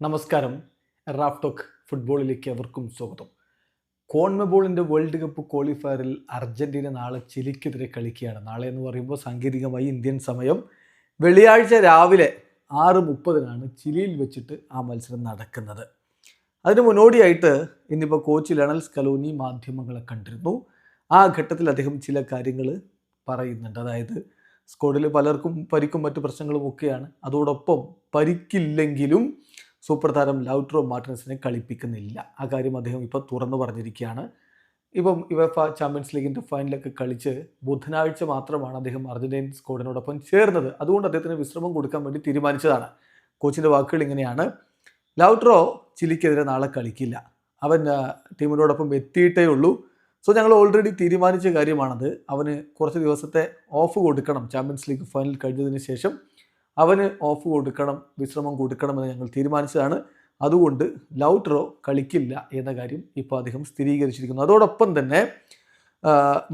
നമസ്കാരം. റാഫ്ടോക്ക് ഫുട്ബോളിലേക്ക് അവർക്കും സ്വാഗതം. കോൺമബോളിന്റെ വേൾഡ് കപ്പ് ക്വാളിഫയറിൽ അർജന്റീന നാളെ ചിലിക്കെതിരെ കളിക്കുകയാണ്. നാളെ എന്ന് പറയുമ്പോൾ സാങ്കേതികമായി ഇന്ത്യൻ സമയം വെള്ളിയാഴ്ച രാവിലെ ആറ് മുപ്പതിനാണ് ചിലിയിൽ വെച്ചിട്ട് ആ മത്സരം നടക്കുന്നത്. അതിന് മുന്നോടിയായിട്ട് ഇന്നിപ്പോൾ കോച്ച് ലണൽ സ്കലോനി മാധ്യമങ്ങളെ കണ്ടിരുന്നു. ആ ഘട്ടത്തിൽ അദ്ദേഹം ചില കാര്യങ്ങൾ പറയുന്നുണ്ട്. അതായത് സ്ക്വാഡിൽ പലർക്കും പരിക്കും മറ്റു പ്രശ്നങ്ങളും ഒക്കെയാണ്. അതോടൊപ്പം പരിക്കില്ലെങ്കിലും സൂപ്പർ താരം ലൗട്രോ മാർട്ടിനസിനെ കളിപ്പിക്കുന്നില്ല. ആ കാര്യം അദ്ദേഹം ഇപ്പോൾ തുറന്നു പറഞ്ഞിരിക്കുകയാണ്. ഇപ്പം യുവഫ ചാമ്പ്യൻസ് ലീഗിന്റെ ഫൈനലൊക്കെ കളിച്ച് ബുധനാഴ്ച മാത്രമാണ് അദ്ദേഹം അർജന്റീൻ സ്കോഡിനോടൊപ്പം ചേർന്നത്. അതുകൊണ്ട് അദ്ദേഹത്തിന് വിശ്രമം കൊടുക്കാൻ വേണ്ടി തീരുമാനിച്ചതാണ്. കോച്ചിന്റെ വാക്കുകൾ ഇങ്ങനെയാണ്. ലൗട്രോ ചിലിക്കെതിരെ നാളെ കളിക്കില്ല. അവൻ ടീമിനോടൊപ്പം എത്തിയിട്ടേ ഉള്ളൂ. സോ ഞങ്ങൾ ഓൾറെഡി തീരുമാനിച്ച കാര്യമാണത്. അവന് കുറച്ച് ദിവസത്തെ ഓഫ് കൊടുക്കണം. ചാമ്പ്യൻസ് ലീഗ് ഫൈനൽ കഴിഞ്ഞതിന് ശേഷം അവന് ഓഫ് കൊടുക്കണം വിശ്രമം കൊടുക്കണമെന്ന് ഞങ്ങൾ തീരുമാനിച്ചതാണ്. അതുകൊണ്ട് ലൗട്രോ കളിക്കില്ല എന്ന കാര്യം ഇപ്പോൾ അദ്ദേഹം സ്ഥിരീകരിച്ചിരിക്കുന്നു. അതോടൊപ്പം തന്നെ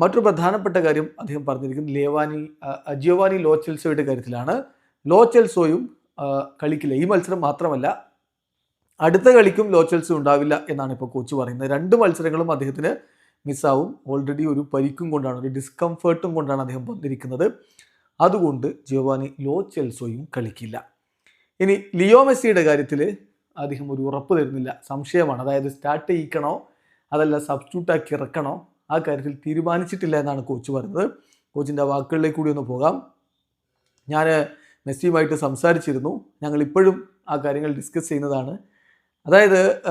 മറ്റൊരു പ്രധാനപ്പെട്ട കാര്യം അദ്ദേഹം പറഞ്ഞിരിക്കുന്നത് ലേവാനി ജിയോവാനി ലോച്ചെൽസോയുടെ കാര്യത്തിലാണ്. ലോച്ചെൽസോയും കളിക്കില്ല. ഈ മത്സരം മാത്രമല്ല അടുത്ത കളിക്കും ലോച്ചൽസും ഉണ്ടാവില്ല എന്നാണ് ഇപ്പോൾ കോച്ച് പറയുന്നത്. രണ്ട് മത്സരങ്ങളും അദ്ദേഹത്തിന് മിസ്സാവും ഓൾറെഡി ഒരു പരിക്കും കൊണ്ടാണ് ഒരു ഡിസ്കംഫേർട്ടും കൊണ്ടാണ് അദ്ദേഹം വന്നിരിക്കുന്നത്. അതുകൊണ്ട് ജിയോവാനി ലോ ചെൽസോയും കളിക്കില്ല. ഇനി ലിയോ മെസ്സിയുടെ കാര്യത്തിൽ അദ്ദേഹം ഒരു ഉറപ്പ് തരുന്നില്ല. സംശയമാണ്. അതായത് സ്റ്റാർട്ട് ചെയ്യിക്കണോ? അതല്ല സബ്സ്റ്റ്യൂട്ടാക്കി ഇറക്കണോ? ആ കാര്യത്തിൽ തീരുമാനിച്ചിട്ടില്ല എന്നാണ് കോച്ച് പറയുന്നത്. കോച്ചിന്റെ വാക്കുകളിലേക്ക് കൂടി ഒന്ന് പോകാം. ഞാൻ മെസ്സിയുമായിട്ട് സംസാരിച്ചിരുന്നു. ഞങ്ങൾ ഇപ്പോഴും ആ കാര്യങ്ങൾ ഡിസ്കസ് ചെയ്യുന്നതാണ്. അതായത്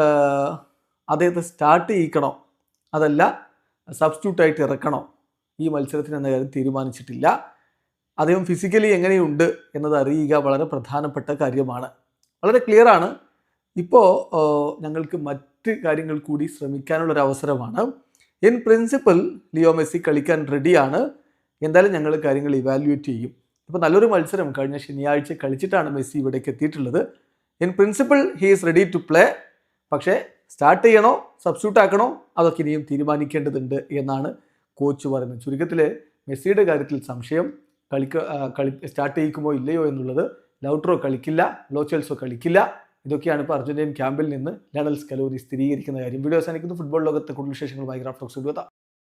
അദ്ദേഹത്തെ സ്റ്റാർട്ട് ചെയ്യിക്കണോ? അതല്ല സബ്സ്റ്റിറ്റ്യൂട്ട് ആയിട്ട് ഇറക്കണോ? ഈ മത്സരത്തിന് എന്ന കാര്യം തീരുമാനിച്ചിട്ടില്ല. അദ്ദേഹം ഫിസിക്കലി എങ്ങനെയുണ്ട് എന്നത് അറിയുക വളരെ പ്രധാനപ്പെട്ട കാര്യമാണ്. വളരെ ക്ലിയർ ആണ്. ഇപ്പോൾ ഞങ്ങൾക്ക് മറ്റ് കാര്യങ്ങൾ കൂടി ശ്രമിക്കാനുള്ളൊരു അവസരമാണ്. ഇൻ പ്രിൻസിപ്പൽ ലിയോ മെസ്സി കളിക്കാൻ റെഡിയാണ് എന്തായാലും ഞങ്ങൾ കാര്യങ്ങൾ ഇവാലുവേറ്റ് ചെയ്യും. ഇപ്പോൾ നല്ലൊരു മത്സരം കഴിഞ്ഞ ശനിയാഴ്ച കളിച്ചിട്ടാണ് മെസ്സി ഇവിടേക്ക് എത്തിയിട്ടുള്ളത്. In principle he's ready to play പക്ഷേ സ്റ്റാർട്ട് ചെയ്യണോ സബ്സ്റ്റ്യൂട്ട് ആക്കണോ അതൊക്കെ ഇനിയും തീരുമാനിക്കേണ്ടതുണ്ട് എന്നാണ് കോച്ച് പറയുന്നത്. ചുരുക്കത്തിൽ മെസ്സിയുടെ കാര്യത്തിൽ സംശയം. കളിക്ക കളി സ്റ്റാർട്ട് ചെയ്യിക്കുമോ ഇല്ലയോ എന്നുള്ളത് ലൗട്രോ കളിക്കില്ല ലോച്ചൽസോ കളിക്കില്ല. ഇതൊക്കെയാണ് ഇപ്പോൾ അർജന്റീൻ ക്യാമ്പിൽ നിന്ന് ലണൽ കലോറി സ്ഥിരീകരിക്കുന്ന കാര്യം. വീഡിയോ അവസാനിക്കുന്നു. ഫുട്ബോൾ ലോകത്തെ കൂടുതൽ വിശേഷങ്ങളുമായി ഗ്രാഫ്റ്റോക്സ്